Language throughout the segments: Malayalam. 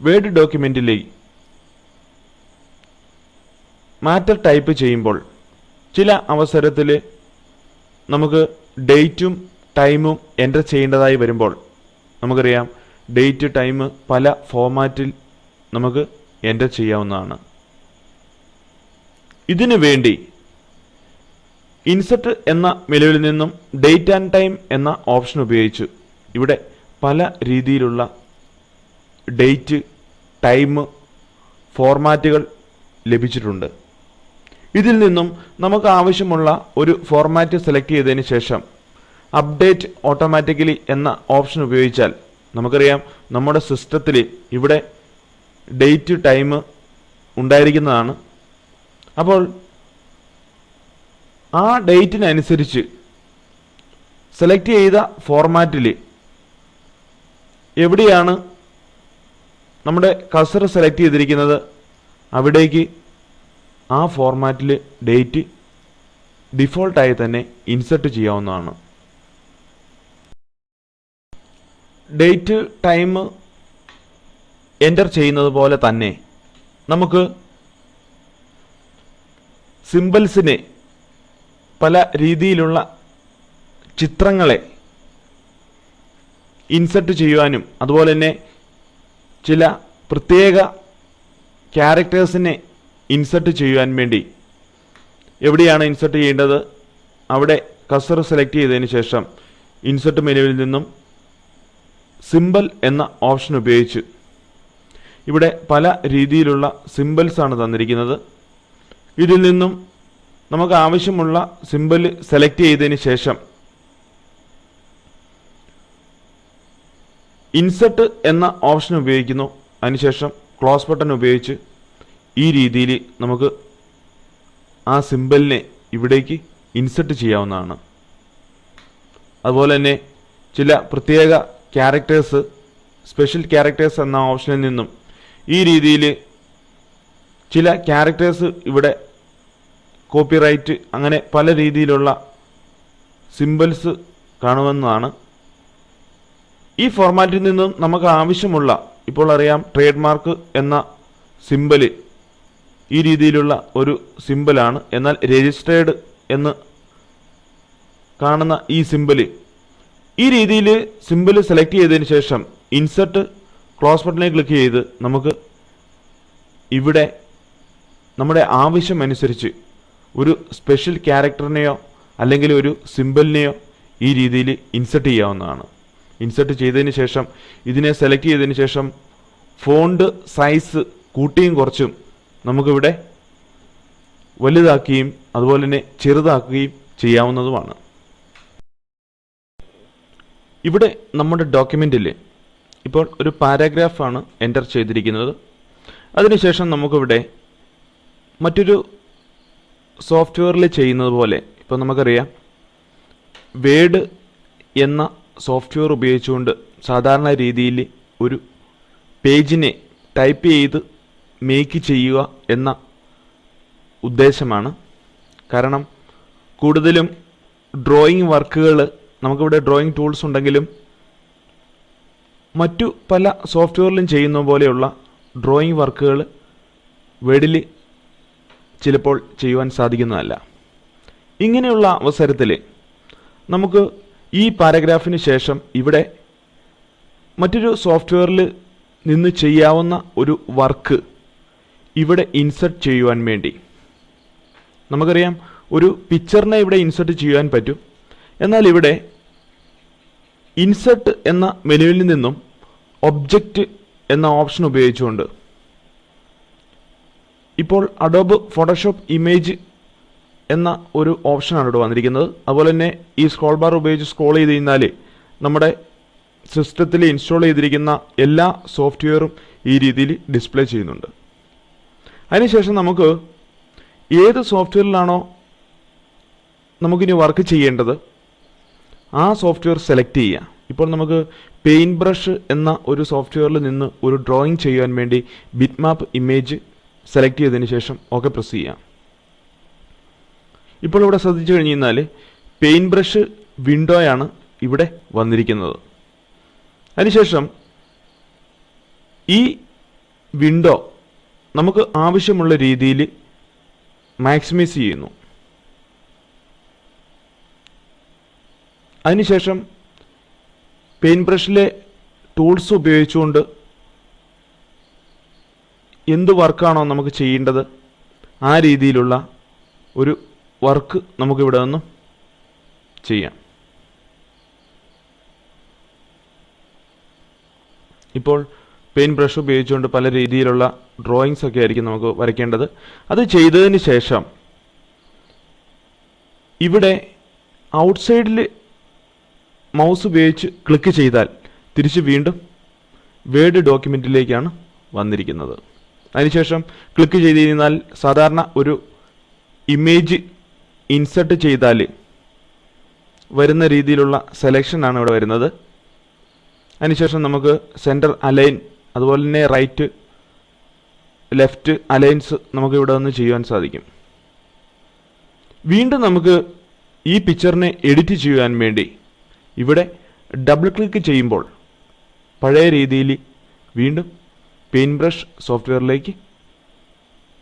വേർഡ് ഡോക്യുമെന്റിലെ മാറ്റർ ടൈപ്പ് ചെയ്യുമ്പോൾ ചില അവസരത്തിൽ നമുക്ക് ഡേറ്റും ടൈമും എന്റർ ചെയ്യേണ്ടതായി വരുമ്പോൾ നമുക്കറിയാം ഡേറ്റ് ടൈം പല ഫോമാറ്റിൽ നമുക്ക് എന്റർ ചെയ്യാവുന്നതാണ്. ഇതിനു വേണ്ടി ഇൻസെർട്ട് എന്ന മെനുവിൽ നിന്നും ഡേറ്റ് ആൻഡ് ടൈം എന്ന ഓപ്ഷൻ ഉപയോഗിച്ച് ഇവിടെ പല രീതിയിലുള്ള ഡേറ്റ് ടൈം ഫോർമാറ്റുകൾ ലഭിച്ചിട്ടുണ്ട്. ഇതിൽ നിന്നും നമുക്ക് ആവശ്യമുള്ള ഒരു ഫോർമാറ്റ് സെലക്ട് ചെയ്തതിന് ശേഷം അപ്ഡേറ്റ് ഓട്ടോമാറ്റിക്കലി എന്ന ഓപ്ഷൻ ഉപയോഗിച്ചാൽ നമുക്കറിയാം നമ്മുടെ സിസ്റ്റത്തിൽ ഇവിടെ ഡേറ്റ് ടൈം ഉണ്ടായിരിക്കുന്നതാണ്. അപ്പോൾ ആ ഡേറ്റിനനുസരിച്ച് സെലക്ട് ചെയ്ത ഫോർമാറ്റിൽ എവിടെയാണ് നമ്മുടെ കസർ സെലക്ട് ചെയ്തിരിക്കുന്നത് അവിടേക്ക് ആ ഫോർമാറ്റിൽ ഡേറ്റ് ഡിഫോൾട്ടായി തന്നെ ഇൻസെർട്ട് ചെയ്യാവുന്നതാണ്. ഡേറ്റ് ടൈം എന്റർ ചെയ്യുന്നത് പോലെ തന്നെ നമുക്ക് സിമ്പിൾസിനെ പല രീതിയിലുള്ള ചിത്രങ്ങളെ ഇൻസെർട്ട് ചെയ്യുവാനും അതുപോലെ തന്നെ ചില പ്രത്യേക ക്യാരക്ടേഴ്സിനെ ഇൻസെർട്ട് ചെയ്യുവാൻ വേണ്ടി. എവിടെയാണ് ഇൻസെർട്ട് ചെയ്യേണ്ടത്? അവിടെ കസർ സെലക്ട് ചെയ്തതിന് ശേഷം ഇൻസെർട്ട് മെനുവിൽ നിന്നും സിമ്പിൾ എന്ന ഓപ്ഷൻ ഉപയോഗിച്ച്. ഇവിടെ പല രീതിയിലുള്ള സിമ്പിൾസ് ആണ് തന്നിരിക്കുന്നത്. ഇതിൽ നിന്നും നമുക്ക് ആവശ്യമുള്ള സിമ്പിൾ സെലക്ട് ചെയ്തതിന് ശേഷം ഇൻസെർട്ട് എന്ന ഓപ്ഷൻ ഉപയോഗിക്കുന്നു. അതിനുശേഷം ക്ലോസ് ബട്ടൺ ഉപയോഗിച്ച് ഈ രീതിയിൽ നമുക്ക് ആ സിമ്പലിനെ ഇവിടേക്ക് ഇൻസെർട്ട് ചെയ്യാവുന്നതാണ്. അതുപോലെ തന്നെ ചില പ്രത്യേക ക്യാരക്ടേഴ്സ് സ്പെഷ്യൽ ക്യാരക്ടേഴ്സ് എന്ന ഓപ്ഷനിൽ നിന്നും ഈ രീതിയിൽ ചില ക്യാരക്ടേഴ്സ് ഇവിടെ കോപ്പിറൈറ്റ് അങ്ങനെ പല രീതിയിലുള്ള സിമ്പിൾസ് കാണുമെന്നതാണ് ഈ ഫോർമാറ്റിൽ നിന്നും നമുക്ക് ആവശ്യമുള്ള ഇപ്പോൾ അറിയാം ട്രേഡ് മാർക്ക് എന്ന സിമ്പൽ ഈ രീതിയിലുള്ള ഒരു സിമ്പലാണ് എന്നാൽ രജിസ്റ്റേർഡ് എന്ന് കാണുന്ന ഈ സിമ്പൽ ഈ രീതിയിൽ സിമ്പിൾ സെലക്ട് ചെയ്തതിന് ശേഷം ഇൻസെർട്ട് ക്ലോസ് ബട്ടണിൽ ക്ലിക്ക് ചെയ്ത് നമുക്ക് ഇവിടെ നമ്മുടെ ആവശ്യം അനുസരിച്ച് ഒരു സ്പെഷ്യൽ ക്യാരക്ടറിനെയോ അല്ലെങ്കിൽ ഒരു സിമ്പിളിനെയോ ഈ രീതിയിൽ ഇൻസെർട്ട് ചെയ്യാവുന്നതാണ്. ഇൻസെർട്ട് ചെയ്തതിന് ശേഷം ഇതിനെ സെലക്ട് ചെയ്തതിന് ശേഷം ഫോണ്ട് സൈസ് കൂട്ടിയും കുറച്ചും നമുക്കിവിടെ വലുതാക്കുകയും അതുപോലെ തന്നെ ചെറുതാക്കുകയും ചെയ്യാവുന്നതുമാണ്. ഇവിടെ നമ്മുടെ ഡോക്യുമെന്റിൽ ഇപ്പോൾ ഒരു പാരാഗ്രാഫാണ് എന്റർ ചെയ്തിരിക്കുന്നത്. അതിനുശേഷം നമുക്കിവിടെ മറ്റൊരു സോഫ്റ്റ്വെയറിൽ ചെയ്യുന്നത് പോലെ ഇപ്പോൾ നമുക്കറിയാം വേഡ് എന്ന സോഫ്റ്റ്വെയർ ഉപയോഗിച്ചുകൊണ്ട് സാധാരണ രീതിയിൽ ഒരു പേജിനെ ടൈപ്പ് ചെയ്ത് മേക്ക് ചെയ്യുക എന്ന ഉദ്ദേശമാണ്. കാരണം കൂടുതലും ഡ്രോയിങ് വർക്കുകൾ നമുക്കിവിടെ ഡ്രോയിങ് ടൂൾസ് ഉണ്ടെങ്കിലും മറ്റു പല സോഫ്റ്റ്വെയറിലും ചെയ്യുന്ന പോലെയുള്ള ഡ്രോയിങ് വർക്കുകൾ വേഡിൽ ചിലപ്പോൾ ചെയ്യുവാൻ സാധിക്കുന്നതല്ല. ഇങ്ങനെയുള്ള അവസരത്തിൽ നമുക്ക് ഈ പാരഗ്രാഫിന് ശേഷം ഇവിടെ മറ്റൊരു സോഫ്റ്റ്വെയറിൽ നിന്ന് ചെയ്യാവുന്ന ഒരു വർക്ക് ഇവിടെ ഇൻസെർട്ട് ചെയ്യുവാൻ വേണ്ടി. നമുക്കറിയാം ഒരു പിക്ചറിനെ ഇവിടെ ഇൻസെർട്ട് ചെയ്യാൻ പറ്റും. എന്നാൽ ഇവിടെ ഇൻസെർട്ട് എന്ന മെനുവിൽ നിന്നും ഒബ്ജക്റ്റ് എന്ന ഓപ്ഷൻ ഉപയോഗിച്ചുകൊണ്ട്. ഇപ്പോൾ അഡോബ് ഫോട്ടോഷോപ്പ് ഇമേജ് എന്ന ഒരു ഓപ്ഷനാണ് ഇവിടെ വന്നിരിക്കുന്നത്. അതുപോലെ തന്നെ ഈ സ്ക്രോൾ ബാർ ഉപയോഗിച്ച് സ്ക്രോൾ ചെയ്ത് കഴിഞ്ഞാൽ നമ്മുടെ സിസ്റ്റത്തിൽ ഇൻസ്റ്റാൾ ചെയ്തിരിക്കുന്ന എല്ലാ സോഫ്റ്റ്വെയറും ഈ രീതിയിൽ ഡിസ്പ്ലേ ചെയ്യുന്നുണ്ട്. അതിനുശേഷം നമുക്ക് ഏത് സോഫ്റ്റ്വെയറിലാണോ നമുക്കിനി വർക്ക് ചെയ്യേണ്ടത് ആ സോഫ്റ്റ്വെയർ സെലക്ട് ചെയ്യുക. ഇപ്പോൾ നമുക്ക് പെയിന്റ് ബ്രഷ് എന്ന ഒരു സോഫ്റ്റ്വെയറിൽ നിന്ന് ഒരു ഡ്രോയിങ് ചെയ്യാൻ വേണ്ടി ബിറ്റ് മാപ്പ് ഇമേജ് സെലക്ട് ചെയ്തതിന് ശേഷം ഓക്കെ പ്രസ് ചെയ്യാം ഇപ്പോൾ ഇവിടെ ശ്രദ്ധിച്ചു കഴിഞ്ഞ് കഴിഞ്ഞാൽ പെയിന്റ് ബ്രഷ് വിൻഡോയാണ് ഇവിടെ വന്നിരിക്കുന്നത്. അതിനുശേഷം ഈ വിൻഡോ നമുക്ക് ആവശ്യമുള്ള രീതിയിൽ മാക്സിമൈസ് ചെയ്യുന്നു. അതിനുശേഷം പെയിൻ ബ്രഷിലെ ടൂൾസ് ഉപയോഗിച്ചുകൊണ്ട് എന്ത് വർക്കാണോ നമുക്ക് ചെയ്യേണ്ടത് ആ രീതിയിലുള്ള ഒരു വർക്ക് നമുക്കിവിടെ നിന്നും ചെയ്യാം. ഇപ്പോൾ പെയിൻ ബ്രഷ് ഉപയോഗിച്ചുകൊണ്ട് പല രീതിയിലുള്ള ഡ്രോയിങ്സ് ഒക്കെ ആയിരിക്കും നമുക്ക് വരയ്ക്കേണ്ടത്. അത് ചെയ്തതിന് ശേഷം ഇവിടെ ഔട്ട്സൈഡിൽ മൗസ് ഉപയോഗിച്ച് ക്ലിക്ക് ചെയ്താൽ തിരിച്ച് വീണ്ടും വേഡ് ഡോക്യുമെന്റിലേക്കാണ് വന്നിരിക്കുന്നത്. അതിനുശേഷം ക്ലിക്ക് ചെയ്ത് കഴിഞ്ഞാൽ സാധാരണ ഒരു ഇമേജ് ഇൻസർട്ട് ചെയ്താൽ വരുന്ന രീതിയിലുള്ള സെലക്ഷനാണ് ഇവിടെ വരുന്നത്. അതിനുശേഷം നമുക്ക് സെന്റർ അലൈൻ അതുപോലെ തന്നെ റൈറ്റ് ലെഫ്റ്റ് അലൈൻസ് നമുക്ക് ഇവിടെ നിന്ന് ചെയ്യുവാൻ സാധിക്കും. വീണ്ടും നമുക്ക് ഈ പിക്ചറിനെ എഡിറ്റ് ചെയ്യുവാൻ വേണ്ടി ഇവിടെ ഡബിൾ ക്ലിക്ക് ചെയ്യുമ്പോൾ പഴയ രീതിയിൽ വീണ്ടും പെയിൻ ബ്രഷ് സോഫ്റ്റ്വെയറിലേക്ക്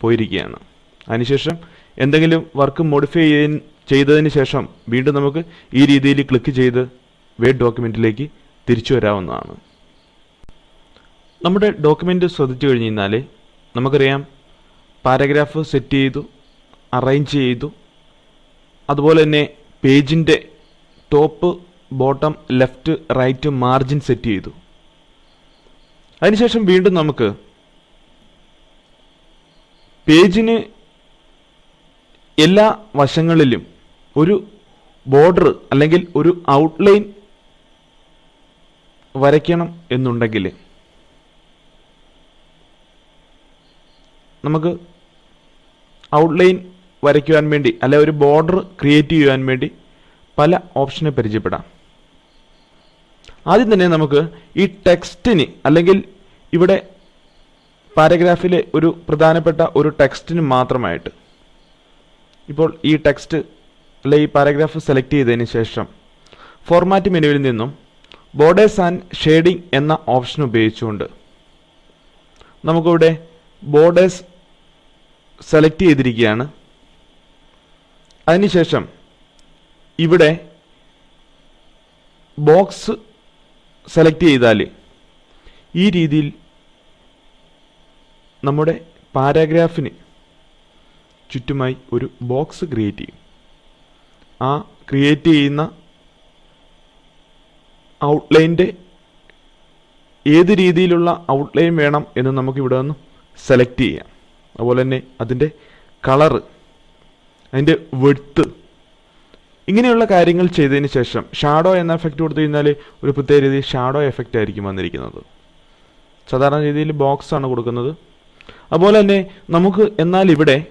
പോയിരിക്കുകയാണ്. അതിനുശേഷം എന്തെങ്കിലും വർക്ക് മോഡിഫൈ ചെയ്തതിന് ശേഷം വീണ്ടും നമുക്ക് ഈ രീതിയിൽ ക്ലിക്ക് ചെയ്ത് വേഡ് ഡോക്യുമെന്റിലേക്ക് തിരിച്ചു വരാവുന്നതാണ്. നമ്മുടെ ഡോക്യുമെന്റ് ശ്രദ്ധിച്ചു കഴിഞ്ഞ് കഴിഞ്ഞാൽ നമുക്കറിയാം പാരഗ്രാഫ് സെറ്റ് ചെയ്തു അറേഞ്ച് ചെയ്തു. അതുപോലെ തന്നെ പേജിന്റെ top bottom left right margin set ചെയ്തു. അതിനുശേഷം വീണ്ടും നമുക്ക് പേജിന് എല്ലാ വശങ്ങളിലും ഒരു ബോർഡർ അല്ലെങ്കിൽ ഒരു ഔട്ട്ലൈൻ വരയ്ക്കണം എന്നുണ്ടെങ്കിൽ നമുക്ക് ഔട്ട്ലൈൻ വരയ്ക്കുവാൻ വേണ്ടി അല്ലെ ഒരു ബോർഡർ ക്രിയേറ്റ് ചെയ്യുവാൻ വേണ്ടി പല ഓപ്ഷനെ പരിചയപ്പെടാം. ആദ്യം തന്നെ നമുക്ക് ഈ ടെക്സ്റ്റിന് അല്ലെങ്കിൽ ഇവിടെ പാരഗ്രാഫിലെ ഒരു പ്രധാനപ്പെട്ട ഒരു ടെക്സ്റ്റിന് മാത്രമായിട്ട് ഇപ്പോൾ ഈ ടെക്സ്റ്റ് അല്ലെ ഈ പാരഗ്രാഫ് സെലക്ട് ചെയ്തതിന് ശേഷം ഫോർമാറ്റ് മെനുവിൽ നിന്നും ബോർഡേഴ്സ് ആൻഡ് ഷെയ്ഡിംഗ് എന്ന ഓപ്ഷൻ ഉപയോഗിച്ചുകൊണ്ട് നമുക്കിവിടെ ബോർഡേഴ്സ് സെലക്ട് ചെയ്തിരിക്കുകയാണ്. അതിനുശേഷം ഇവിടെ ബോക്സ് സെലക്ട് ചെയ്താൽ ഈ രീതിയിൽ നമ്മുടെ പാരാഗ്രാഫിന് ചുറ്റുമായി ഒരു ബോക്സ് ക്രിയേറ്റ് ചെയ്യും. ആ ക്രിയേറ്റ് ചെയ്യുന്ന ഔട്ട്ലൈന്റെ ഏത് രീതിയിലുള്ള ഔട്ട്ലൈൻ വേണം എന്ന് നമുക്ക് ഇവിടെ നിന്ന് സെലക്ട് ചെയ്യാം. അതുപോലെ തന്നെ അതിന്റെ കളറ് അതിന്റെ വെടുത്ത് ഇങ്ങനെയുള്ള കാര്യങ്ങൾ ചെയ്തതിന് ശേഷം ഷാഡോ എന്ന എഫക്റ്റ് കൊടുത്തു കഴിഞ്ഞാൽ ഒരു പ്രത്യേക രീതിയിൽ ഷാഡോ എഫക്റ്റ് ആയിരിക്കും വന്നിരിക്കുന്നത്. സാധാരണ രീതിയിൽ ബോക്സ് ആണ് കൊടുക്കുന്നത്. അതുപോലെ തന്നെ നമുക്ക് എന്നാൽ ഇവിടെ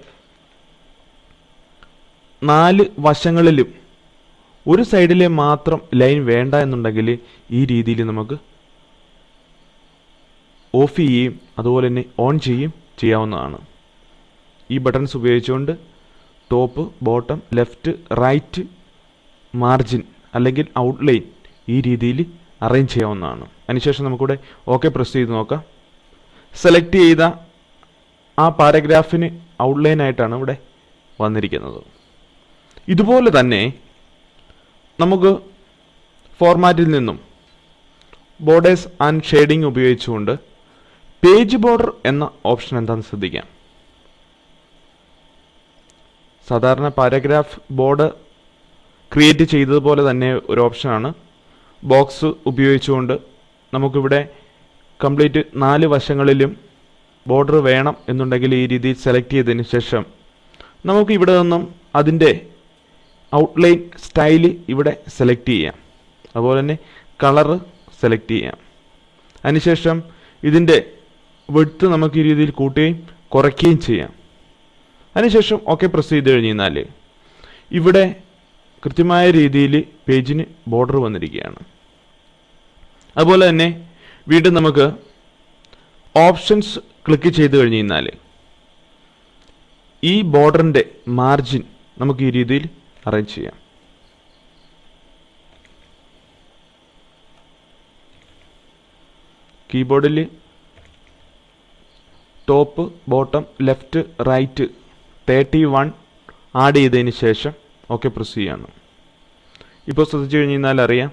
നാല് വശങ്ങളിലും ഒരു സൈഡിലെ മാത്രം ലൈൻ വേണ്ട എന്നുണ്ടെങ്കിൽ ഈ രീതിയിൽ നമുക്ക് ഓഫ് ചെയ്യുകയും അതുപോലെ തന്നെ ഓൺ ചെയ്യുകയും ചെയ്യാവുന്നതാണ്. ഈ ബട്ടൺസ് ഉപയോഗിച്ചുകൊണ്ട് top bottom left right margin അല്ലെങ്കിൽ ഔട്ട്ലൈൻ ഈ രീതിയിൽ അറേഞ്ച് ചെയ്യാവുന്നതാണ്. അതിനുശേഷം നമുക്കിവിടെ ഓക്കെ പ്രസ് ചെയ്ത് നോക്കാം. സെലക്ട് ചെയ്ത ആ പാരഗ്രാഫിന് ഔട്ട്ലൈൻ ആയിട്ടാണ് ഇവിടെ വന്നിരിക്കുന്നത്. ഇതുപോലെ തന്നെ നമുക്ക് ഫോർമാറ്റിൽ നിന്നും ബോർഡേഴ്സ് ആൻഡ് ഷെയ്ഡിംഗ് ഉപയോഗിച്ചുകൊണ്ട് പേജ് ബോർഡർ എന്ന ഓപ്ഷൻ എന്താണെന്ന് ശ്രദ്ധിക്കാം. സാധാരണ പാരഗ്രാഫ് ബോർഡ് ക്രിയേറ്റ് ചെയ്തതുപോലെ തന്നെ ഒരു ഓപ്ഷനാണ് ബോക്സ് ഉപയോഗിച്ചുകൊണ്ട് നമുക്കിവിടെ കംപ്ലീറ്റ് നാല് വശങ്ങളിലും ബോർഡർ വേണം എന്നുണ്ടെങ്കിൽ ഈ രീതിയിൽ സെലക്ട് ചെയ്തതിന് ശേഷം നമുക്ക് ഇവിടെ നിന്നും അതിന്റെ ഔട്ട്ലൈൻ സ്റ്റൈൽ ഇവിടെ സെലക്ട് ചെയ്യാം. അതുപോലെ തന്നെ കളറ് സെലക്ട് ചെയ്യാം. അതിനുശേഷം ഇതിന്റെ വെടുത്ത് നമുക്ക് ഈ രീതിയിൽ കൂട്ടുകയും കുറയ്ക്കുകയും ചെയ്യാം. അതിനുശേഷം ഓക്കെ പ്രസ് ചെയ്ത് കഴിഞ്ഞ് കഴിഞ്ഞാൽ ഇവിടെ കൃത്യമായ രീതിയിൽ പേജിന് ബോർഡർ വന്നിരിക്കുകയാണ്. അതുപോലെ തന്നെ വീണ്ടും നമുക്ക് ഓപ്ഷൻസ് ക്ലിക്ക് ചെയ്ത് കഴിഞ്ഞ് കഴിഞ്ഞാൽ ഈ ബോർഡറിന്റെ മാർജിൻ നമുക്ക് ഈ രീതിയിൽ അറേഞ്ച് ചെയ്യാം. കീബോർഡിൽ top bottom left right thirty one add ചെയ്തതിന് ശേഷം ഓക്കെ പ്രസ് ചെയ്യാണ് ഇപ്പോൾ ശ്രദ്ധിച്ചു കഴിഞ്ഞ് കഴിഞ്ഞാൽ അറിയാം.